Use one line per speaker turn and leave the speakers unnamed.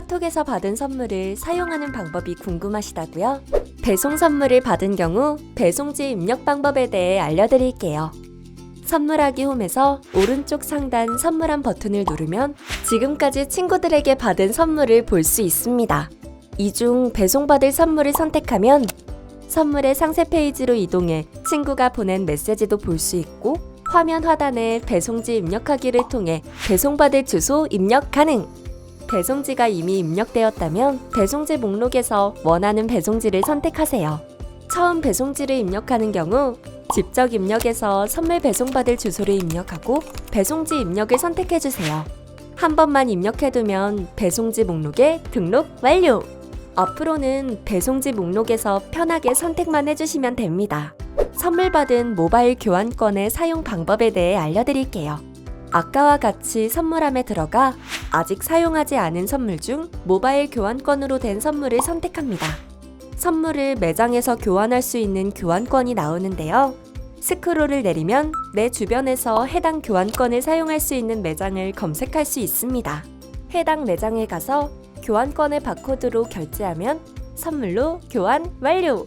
카톡에서 받은 선물을 사용하는 방법이 궁금하시다고요? 배송 선물을 받은 경우 배송지 입력 방법에 대해 알려드릴게요. 선물하기 홈에서 오른쪽 상단 선물한 버튼을 누르면 지금까지 친구들에게 받은 선물을 볼 수 있습니다. 이 중 배송받을 선물을 선택하면 선물의 상세 페이지로 이동해 친구가 보낸 메시지도 볼 수 있고 화면 하단에 배송지 입력하기를 통해 배송받을 주소 입력 가능! 배송지가 이미 입력되었다면 배송지 목록에서 원하는 배송지를 선택하세요. 처음 배송지를 입력하는 경우 직접 입력해서 선물 배송받을 주소를 입력하고 배송지 입력을 선택해주세요. 한 번만 입력해두면 배송지 목록에 등록 완료! 앞으로는 배송지 목록에서 편하게 선택만 해주시면 됩니다. 선물 받은 모바일 교환권의 사용 방법에 대해 알려드릴게요. 아까와 같이 선물함에 들어가 아직 사용하지 않은 선물 중 모바일 교환권으로 된 선물을 선택합니다. 선물을 매장에서 교환할 수 있는 교환권이 나오는데요. 스크롤을 내리면 내 주변에서 해당 교환권을 사용할 수 있는 매장을 검색할 수 있습니다. 해당 매장에 가서 교환권을 바코드로 결제하면 선물로 교환 완료!